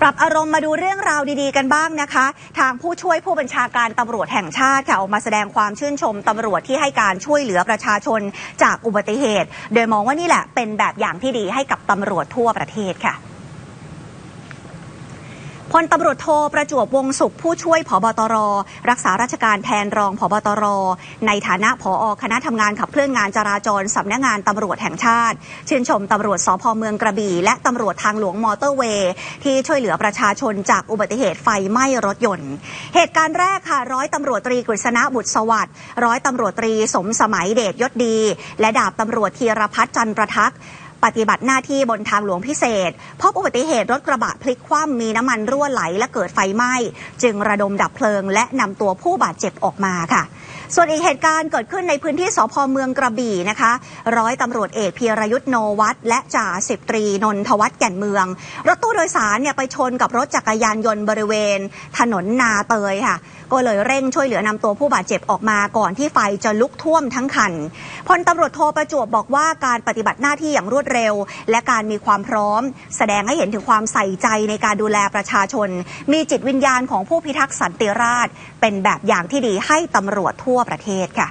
ปรับอารมณ์มาดูเรื่องราวดีๆกันบ้างนะคะ ทางผู้ช่วยผู้บัญชาการตำรวจแห่งชาติค่ะออกมาแสดงความชื่นชมตำรวจที่ให้การช่วยเหลือประชาชนจากอุบัติเหตุ โดยมองว่านี่แหละเป็นแบบอย่างที่ดีให้กับตำรวจทั่วประเทศค่ะ พลตำรวจโทประจวบวงสุขผู้ช่วยผบตร รักษาราชการแทนรองผบตร ในฐานะผอคณะทำงานขับเคลื่อนงานจราจรสำนักงานตำรวจแห่งชาติ ชื่นชมตำรวจสพเมืองกระบี่ และตำรวจทางหลวงมอเตอร์เวย์ ที่ช่วยเหลือประชาชนจากอุบัติเหตุไฟไหม้รถยนต์ เหตุการณ์แรกค่ะร้อยตำรวจตรีกฤษณะบุตรสวัสดิ์ร้อยตำรวจตรีสมสมัยเดชยศดี และดาบตำรวจธีรพัฒน์จันทร์ประทักษ์ ปฏิบัติหน้าที่บนทางหลวงพิเศษ พบอุบัติเหตุรถกระบะพลิกคว่ำมีน้ำมันรั่วไหลและเกิดไฟไหม้ จึงระดมดับเพลิง และนำตัวผู้บาดเจ็บออกมาค่ะ ส่วนอีกเหตุการณ์เกิดขึ้นในพื้นที่สพเมืองกระบี่นะคะ ร้อยตำรวจเอกพีรยุทธ์โนวัตและจ่าสิบตรีนนทวัฒน์แก่นเมือง รถตู้โดยสารเนี่ยไปชนกับรถจักรยานยนต์บริเวณ ถนนนาเตยค่ะก็เลยเร่งช่วยเหลือนำตัวผู้บาดเจ็บออกมาก่อนที่ไฟจะลุกท่วมทั้งคันพลตำรวจโทประจวบบอกว่าการปฏิบัติหน้าที่อย่างรวดเร็ว และการมีความพร้อม แสดงให้เห็นถึงความใส่ใจในการดูแลประชาชน มีจิตวิญญาณของผู้พิทักษ์สันติราษฎร์เป็นแบบอย่างที่ดีให้ตำรวจทั่วประเทศค่ะ